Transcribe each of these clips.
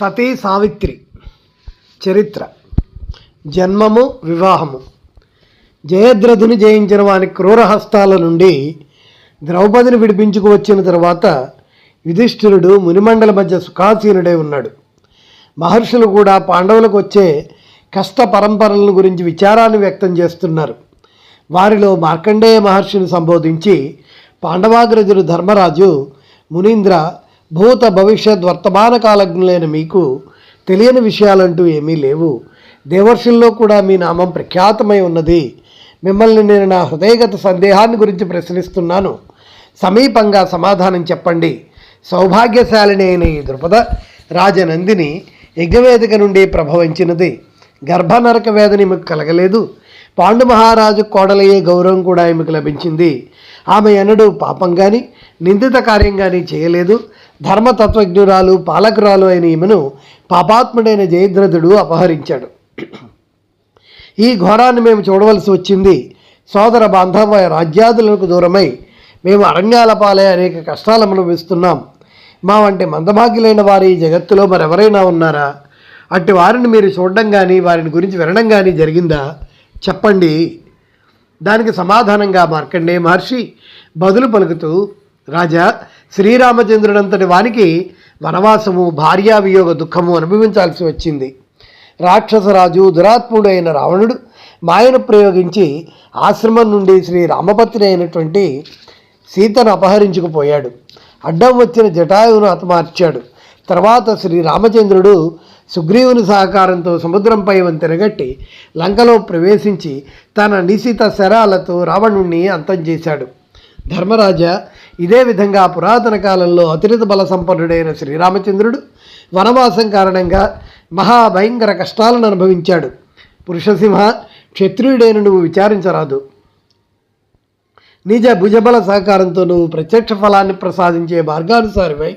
సతీ సావిత్రి. చరిత్ర. జన్మము వివాహము. జయద్రథుని జయించిన వాని క్రూరహస్తాల నుండి ద్రౌపదిని విడిపించుకు వచ్చిన తర్వాత యుధిష్ఠిరుడు మునిమండల మధ్య సుఖాసీనుడై ఉన్నాడు. మహర్షులు కూడా పాండవులకు వచ్చే కష్ట పరంపరలను గురించి విచారాన్ని వ్యక్తం చేస్తున్నారు. వారిలో మార్కండేయ మహర్షిని సంబోధించి పాండవాగ్రజుడు ధర్మరాజు మునీంద్ర భూత భవిష్యత్ వర్తమాన కాలజ్ఞులైన మీకు తెలియని విషయాలంటూ ఏమీ లేవు. దేవర్షుల్లో కూడా మీ నామం ప్రఖ్యాతమై ఉన్నది. మిమ్మల్ని నేను నా హృదయగత సందేహాన్ని గురించి ప్రశ్నిస్తున్నాను. సమీపంగా సమాధానం చెప్పండి. సౌభాగ్యశాలిని అయిన ఈ ద్రుపద రాజనందిని యజ్ఞవేదిక నుండి ప్రభవించినది. గర్భనరక వేదన మీకు కలగలేదు. పాండు మహారాజు కోడలయ్యే గౌరవం కూడా ఆమెకు లభించింది. ఆమె ఎన్నడూ పాపం కానీ నిందిత కార్యం కానీ చేయలేదు. ధర్మతత్వజ్ఞురాలు పాలకురాలు అయిన ఈమెను పాపాత్ముడైన జయద్రథుడు అపహరించాడు. ఈ ఘోరాన్ని మేము చూడవలసి వచ్చింది. సోదర బాంధవ రాజ్యాదులకు దూరమై మేము అరణ్యాల పాలే అనేక కష్టాలు అనుభవిస్తున్నాం. మా వంటి మందభాగ్యులైన వారి ఈ జగత్తులో మరెవరైనా ఉన్నారా? అట్టి వారిని మీరు చూడడం కానీ వారిని గురించి వినడం కానీ జరిగిందా? చెప్పండి. దానికి సమాధానంగా మార్కండే మహర్షి బదులు పలుకుతూ రాజా శ్రీరామచంద్రుడంతటి వానికి వనవాసము భార్యావియోగ దుఃఖము అనుభవించాల్సి వచ్చింది. రాక్షసరాజు దురాత్ముడు అయిన రావణుడు మాయను ప్రయోగించి ఆశ్రమం నుండి శ్రీ రామపత్ని అయినటువంటి సీతను అపహరించుకుపోయాడు. అడ్డం వచ్చిన జటాయువును హతమార్చాడు. తర్వాత శ్రీ రామచంద్రుడు సుగ్రీవుని సహకారంతో సముద్రంపై వంతెనగట్టి లంకలో ప్రవేశించి తన నిశిత శరాలతో రావణుణ్ణి అంతం చేశాడు. ధర్మరాజా ఇదే విధంగా పురాతన కాలంలో అతిరిత బల సంపన్నుడైన శ్రీరామచంద్రుడు వనవాసం కారణంగా మహాభయంకర కష్టాలను అనుభవించాడు. పురుషసింహ క్షత్రియుడైన నువ్వు విచారించరాదు. నిజ భుజబల సహకారంతో నువ్వు ప్రత్యక్ష ఫలాన్ని ప్రసాదించే మార్గానుసారివై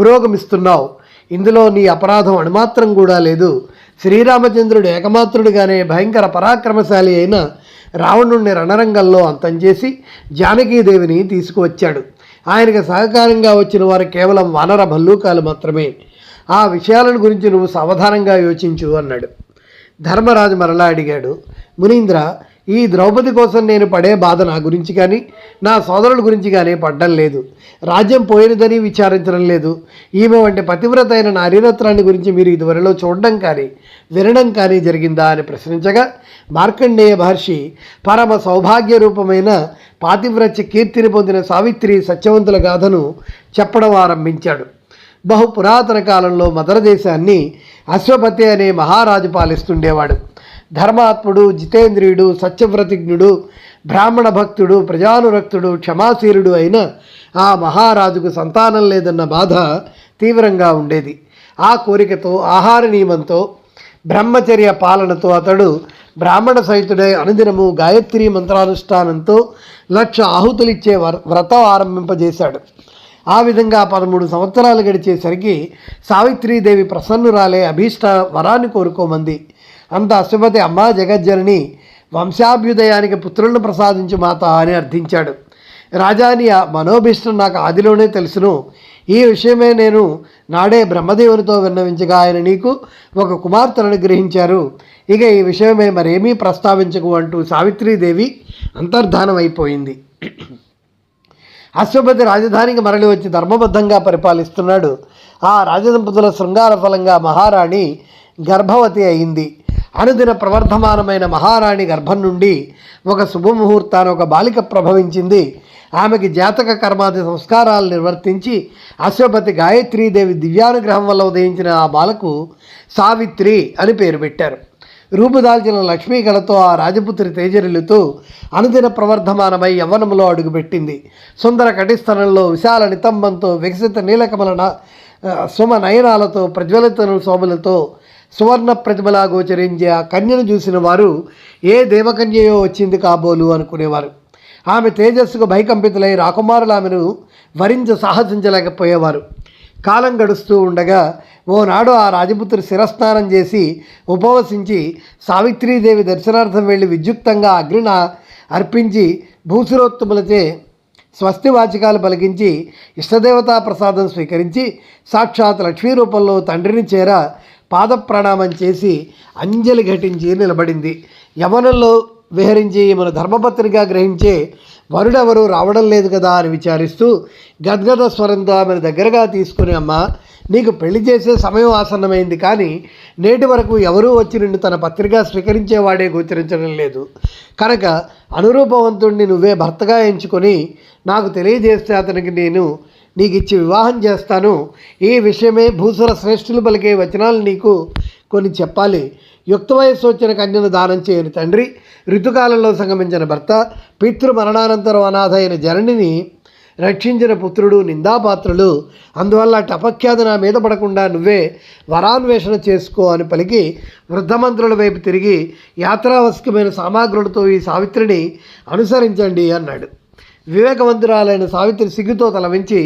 పురోగమిస్తున్నావు. ఇందులో నీ అపరాధం అణుమాత్రం కూడా లేదు. శ్రీరామచంద్రుడు ఏకమాత్రుడిగానే భయంకర పరాక్రమశాలి అయిన రావణుణ్ణి రణరంగంలో అంతం చేసి జానకీదేవిని తీసుకువచ్చాడు. ఆయనకు సహకారంగా వచ్చిన వారు కేవలం వానర భల్లూకాలు మాత్రమే. ఆ విషయాలను గురించి నువ్వు సావధానంగా యోచించు అన్నాడు. ధర్మరాజు మరలా అడిగాడు మునీంద్ర ఈ ద్రౌపది కోసం నేను పడే బాధ నా గురించి కానీ నా సోదరుల గురించి కానీ పడ్డం లేదు. రాజ్యం పోయినదని విచారించడం లేదు. ఈమె వంటి పతివ్రత అయిన నారీరత్నాన్ని గురించి మీరు ఇదివరలో చూడడం కానీ వినడం కానీ జరిగిందా అని ప్రశ్నించగా మార్కండేయ మహర్షి పరమ సౌభాగ్య రూపమైన పాతివ్రత్య కీర్తిని పొందిన సావిత్రి సత్యవంతుల గాథను చెప్పడం ఆరంభించాడు. బహు పురాతన కాలంలో మదర దేశాన్ని అశ్వపతి అనే మహారాజు పాలిస్తుండేవాడు. ధర్మాత్ముడు జితేంద్రియుడు సత్యవ్రతిజ్ఞుడు బ్రాహ్మణ భక్తుడు ప్రజానురక్తుడు క్షమాశీరుడు అయిన ఆ మహారాజుకు సంతానం లేదన్న బాధ తీవ్రంగా ఉండేది. ఆ కోరికతో ఆహార నియమంతో బ్రహ్మచర్య పాలనతో అతడు బ్రాహ్మణ సహితుడై అనుదినము గాయత్రి మంత్రానుష్ఠానంతో లక్ష ఆహుతులిచ్చే వ్రతం ఆరంభింపజేశాడు. ఆ విధంగా పదమూడు సంవత్సరాలు గడిచేసరికి సావిత్రీదేవి ప్రసన్నురాలే అభీష్ట వరాన్ని కోరుకోమంది. అంత అశ్వపతి అమ్మ జగజ్జనని వంశాభ్యుదయానికి పుత్రులను ప్రసాదించు మాత అని అర్థించాడు. రాజాని ఆ మనోభీష్టం నాకు ఆదిలోనే తెలుసును. ఈ విషయమే నేను నాడే బ్రహ్మదేవునితో విన్నవించగా ఆయన నీకు ఒక కుమార్తెను అనుగ్రహించారు. ఇక ఈ విషయమే మరేమీ ప్రస్తావించకు అంటూ సావిత్రీదేవి అంతర్ధానం అయిపోయింది అశ్వపతి రాజధానికి మరలి వచ్చి ధర్మబద్ధంగా పరిపాలిస్తున్నాడు. ఆ రాజదంపతుల శృంగార ఫలంగా మహారాణి గర్భవతి అయింది. అనుదిన ప్రవర్ధమానమైన మహారాణి గర్భం నుండి ఒక శుభముహూర్తాన ఒక బాలిక ప్రభవించింది. ఆమెకి జాతక కర్మాది సంస్కారాలు నిర్వర్తించి అశ్వపతి గాయత్రీదేవి దివ్యానుగ్రహం వల్ల ఉదయించిన ఆ బాలకు సావిత్రి అని పేరు పెట్టారు. రూపుదాల్చిన లక్ష్మీ కళతో ఆ రాజపుత్రి తేజరిల్లుతూ అనుదిన ప్రవర్ధమానమై యవ్వనములో అడుగుపెట్టింది. సుందర కటిస్థలంలో విశాల నితంబంతో వికసిత నీలకమల సుమ నయనాలతో ప్రజ్వలిత శోభలతో సువర్ణ ప్రతిమలా గోచరించే ఆ కన్యను చూసిన వారు ఏ దేవకన్యయో వచ్చింది కాబోలు అనుకునేవారు. ఆమె తేజస్సుకు భయకంపితులై రాకుమారులు ఆమెను వరించ సాహసించలేకపోయేవారు. కాలం గడుస్తూ ఉండగా ఓనాడు ఆ రాజపుత్రి శిరస్నానం చేసి ఉపవసించి సావిత్రీదేవి దర్శనార్థం వెళ్ళి విద్యుక్తంగా అగ్నిన అర్పించి భూసురోత్తములచే స్వస్తి వాచికాలు పలికించి ఇష్టదేవతా ప్రసాదం స్వీకరించి సాక్షాత్ లక్ష్మీ రూపంలో తండ్రిని చేర పాద ప్రణామం చేసి అంజలి ఘటించి నిలబడింది. యవనంలో విహరించి మన ధర్మపత్రిగా గ్రహించే వరుడెవరు రావడం లేదు కదా అని విచారిస్తూ గద్గద స్వరంతో ఆమెను దగ్గరగా తీసుకుని అమ్మ నీకు పెళ్ళి చేసే సమయం ఆసన్నమైంది కానీ నేటి వరకు ఎవరూ వచ్చి నిన్ను తన పత్రిక స్వీకరించేవాడే గోచరించడం లేదు. కనుక అనురూపవంతుణ్ణి నువ్వే భర్తగా ఎంచుకొని నాకు తెలియజేస్తే అతనికి నేను నీకు ఇచ్చి వివాహం చేస్తాను. ఈ విషయమే భూసుర శ్రేష్ఠులు పలికే వచనాలు నీకు కొన్ని చెప్పాలి. యుక్త వయస్సు వచ్చిన కన్యను దానం చేయని తండ్రి ఋతుకాలంలో సంగమించిన భర్త పితృ మరణానంతరం అనాథ అయిన జననిని రక్షించిన పుత్రుడు నిందాపాత్రులు. అందువల్ల టపఖ్యాతి నా మీద పడకుండా నువ్వే వరాన్వేషణ చేసుకో అని పలికి వృద్ధమంత్రుల వైపు తిరిగి యాత్రావశ్యకమైన సామాగ్రులతో ఈ సావిత్రిని అనుసరించండి అన్నాడు. వివేకవంతురాలైన సావిత్రి సిగ్గుతో తలవించి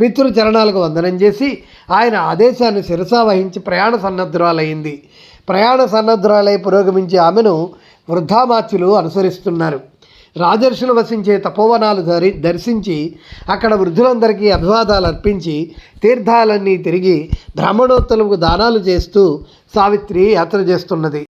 పితృచరణాలకు వందనం చేసి ఆయన ఆదేశాన్ని శిరసా వహించి ప్రయాణ సన్నద్ధురాలయ్యింది ప్రయాణ సన్నద్ధురాలై పురోగమించే ఆమెను వృద్ధామాచ్యులు అనుసరిస్తున్నారు. రాజర్షులు వసించే తపోవనాలు దరి దర్శించి అక్కడ వృద్ధులందరికీ అభివాదాలు అర్పించి తీర్థాలన్నీ తిరిగి బ్రాహ్మణోత్తలకు దానాలు చేస్తూ సావిత్రి యాత్ర చేస్తున్నది.